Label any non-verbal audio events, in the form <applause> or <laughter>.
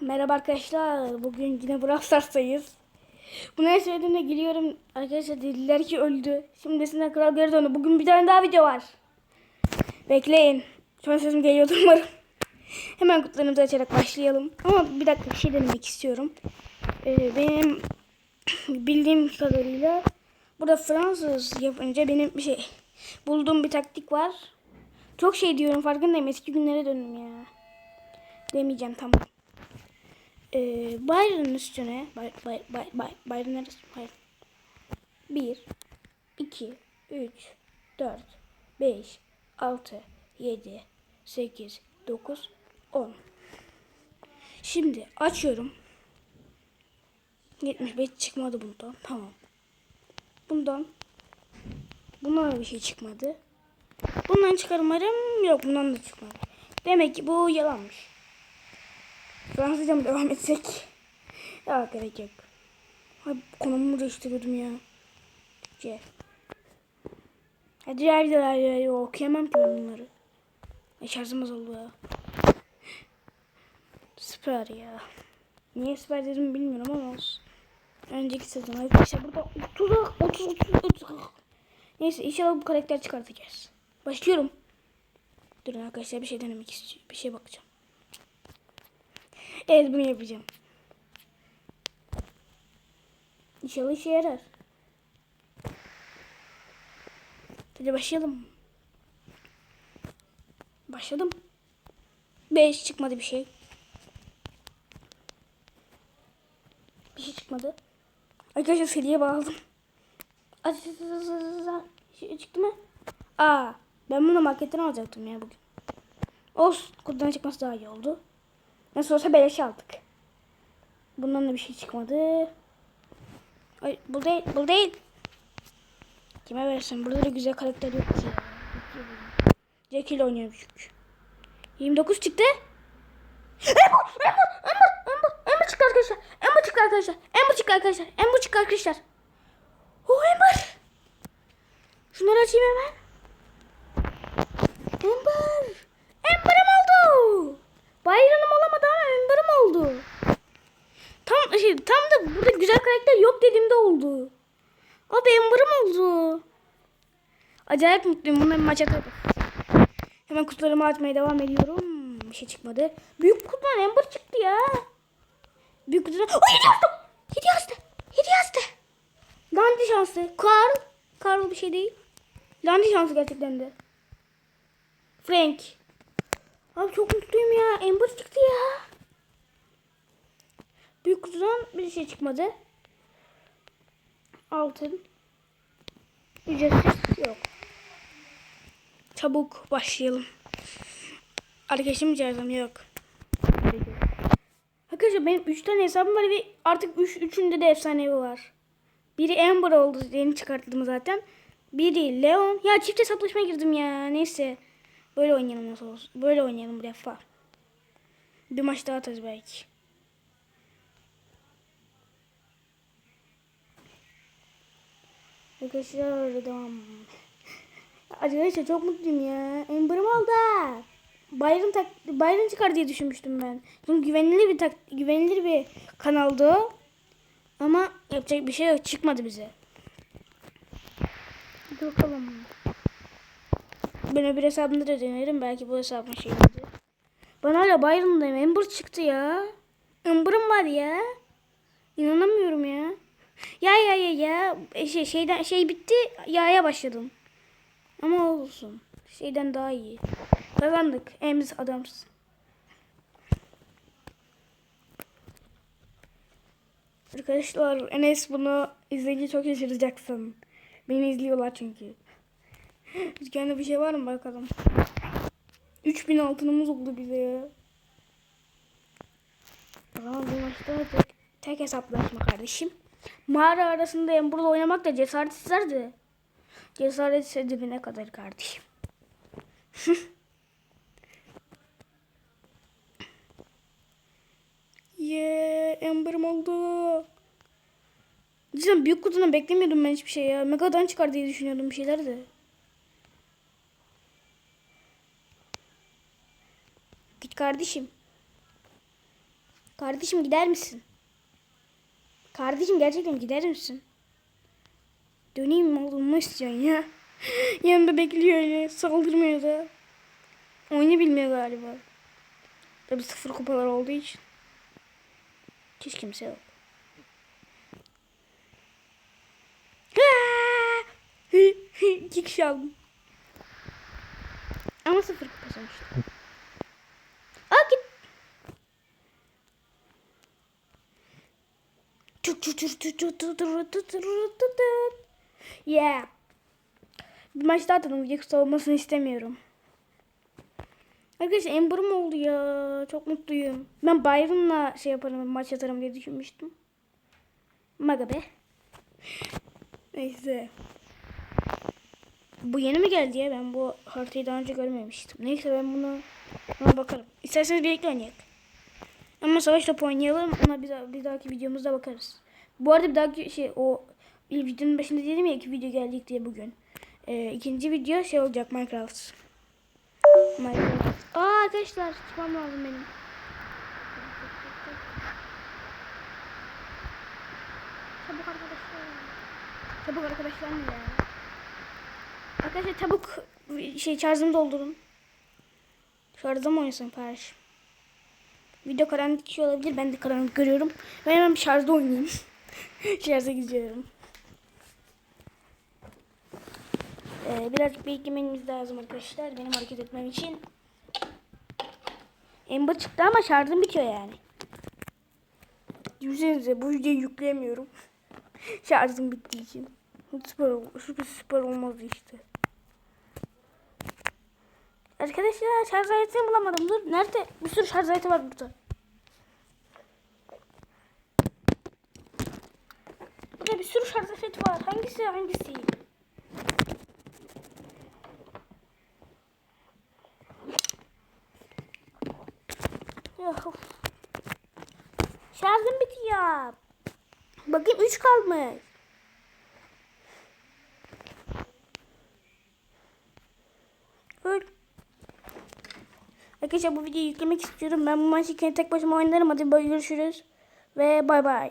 Merhaba arkadaşlar. Bugün yine Brawl Stars'tayız. Bunu her söylediğimde gülüyorum. Arkadaşlar dediler ki öldü. Şimdi size kral geri döndü. Bugün bir tane daha video var. Bekleyin. Şu an sesim geliyordu <laughs> umarım. Hemen kutularımızı açarak başlayalım. Ama bir dakika bir şey denemek istiyorum. Ee, benim <clears throat> bildiğim kadarıyla burada Fransız yapınca benim bir şey bulduğum bir taktik var. Çok şey diyorum farkındayım. Eski günlere döndüm ya. Demeyeceğim tamam. Ee, bayrağın üstüne bay, bay, bay, bay, bayrağın neresi? Bayrağı. 1 2 3 4 5 6 7 8 9 10 Şimdi açıyorum. 75 çıkmadı bundan. Tamam. Bundan bundan da bir şey çıkmadı. Bundan çıkarmarım yok bundan da çıkmadı. Demek ki bu yalanmış. Fransızca mı devam etsek? Ya gerek yok. Ay konumu değiştiriyordum ya. Hadi diğer videolar ya. Okuyamam ki ben bunları. Ay şarjım azaldı ya. Süper ya. Niye süper dedim bilmiyorum ama olsun. Önceki sezon arkadaşlar burada 30 30 30 30. Neyse inşallah bu karakter çıkartacağız. Başlıyorum. Durun arkadaşlar bir şey denemek istiyorum. Bir şey bakacağım. Evet bunu yapacağım. İnşallah işe yarar. Hadi başlayalım. Başladım. 5 çıkmadı bir şey. Bir şey çıkmadı. Arkadaşlar seriye bağladım. Aç. Şey çıktı mı? Aa, ben bunu marketten alacaktım ya bugün. Olsun, kutudan çıkması daha iyi oldu. Nasıl olsa beleş aldık. Bundan da bir şey çıkmadı. Ay bu değil, bu değil. Kime versin? Burada da güzel karakter yok ki. Jack ile oynuyorum çünkü. 29 çıktı. Emma, Emma, Emma, Emma, Emma çıktı arkadaşlar. Emma çıktı arkadaşlar. Emma çıktı arkadaşlar. Emma çıktı arkadaşlar. Oh Ember. Şunları açayım hemen. Ember. Ember'im oldu. Bayramım olamadı ama Ember'im oldu. Tam burada güzel karakter yok dediğimde oldu. Abi Ember'ım oldu. Acayip mutluyum. Bununla bir maç atarım. Hemen kutularımı açmaya devam ediyorum. Bir şey çıkmadı. Büyük kutudan Ember çıktı ya. Büyük kutudan... Oh, hediye yazdı. Hediye yazdı. Hediye yazdı. Landy şansı. Carl. Carl bir şey değil. Landy şansı gerçekten de. Frank. Abi çok mutluyum ya. Ember çıktı ya. Büyük kutudan bir şey çıkmadı. Altın. Ücretsiz yok. Çabuk başlayalım. Arkadaşım çağırsam yok. Arkadaşlar benim 3 tane hesabım var ve artık 3 üç, üçünde de efsanevi var. Biri Amber oldu yeni çıkarttım zaten. Biri Leon. Ya çift hesaplaşmaya girdim ya. Neyse. Böyle oynayalım nasıl olsun. Böyle oynayalım bu defa. Bir maç daha atarız belki. Arkadaşlar devam. Arkadaşlar çok mutluyum ya. Ember'ım oldu. Bayram tak Bayram çıkar diye düşünmüştüm ben. Çünkü güvenilir bir tak güvenilir bir kanaldı. Ama yapacak bir şey yok. Çıkmadı bize. Dur bakalım. Ben öbür hesabımda da denerim. Belki bu hesabın şeyiydi. Bana hala Byron'dayım. Ember çıktı ya. Ember'ım var ya. İnanamıyorum ya. Ya ya ya ya. E, Şey, şeyden şey bitti. Ya'ya başladım. Ama olsun. Şeyden daha iyi. Kazandık. Emiz adamsın. Arkadaşlar Enes bunu izleyince çok şaşıracaksın. Beni izliyorlar çünkü. Dükkanda bir şey var mı bakalım. 3000 altınımız oldu bize ya. Ama bu maçta tek, tek hesaplaşma kardeşim. Mağara arasında Ember'la oynamak da cesaret isterdi. Cesaret ise dibine kadar kardeşim. <laughs> Yeah, Ember'ım oldu. Cidden büyük kutudan beklemiyordum ben hiçbir şey ya. Megadan çıkar diye düşünüyordum bir şeyler de. Git kardeşim. Kardeşim gider misin? Kardeşim gerçekten gider misin? Döneyim mi oğlum ne istiyorsun ya? <laughs> Yanında bekliyor öyle saldırmıyor da. Oyunu bilmiyor galiba. Tabi sıfır kupalar olduğu için. Hiç kimse yok. <laughs> İki kişi aldım. Ama sıfır kupa sonuçta. Yeah. Bir maç daha atadım. Video kısa olmasını istemiyorum. Arkadaşlar Ember'ım oldu ya. Çok mutluyum. Ben Byron'la şey yaparım, maç atarım diye düşünmüştüm. Maga be. Neyse. Bu yeni mi geldi ya? Ben bu haritayı daha önce görmemiştim. Neyse ben bunu buna bakarım. İsterseniz birlikte oynayalım. Ama savaş topu oynayalım. Ona bir, daha, bir dahaki videomuzda bakarız. Bu arada bir dahaki şey o videonun başında dedim ya iki video geldik diye bugün. Ee, ikinci video şey olacak Minecraft. Minecraft. Aa arkadaşlar çıkmam lazım benim. Çabuk arkadaşlar. Çabuk arkadaşlar ne ya? Arkadaşlar çabuk şey şarjımı doldurun. Şarjım oynasın kardeşim. Video karanlık kişi olabilir. Ben de karanlık görüyorum. Ben hemen bir şarjda oynayayım. <laughs> Şarja gidiyorum. Ee, birazcık beklemeniz lazım arkadaşlar. Benim hareket etmem için. Ember çıktı ama şarjım bitiyor yani. Düşünsenize bu videoyu yükleyemiyorum. <laughs> Şarjım bittiği için. Süper, süper, süper olmazdı işte. Arkadaşlar şarj aletini bulamadım. Dur nerede? Bir sürü şarj aleti var burada. Bir sürü şarj aleti var. Hangisi hangisi? Şarjım bitiyor. Bakayım 3 kalmış. Arkadaşlar bu videoyu yüklemek istiyorum. Ben bu maçı tek başıma oynarım. Hadi görüşürüz. Ve bay bay.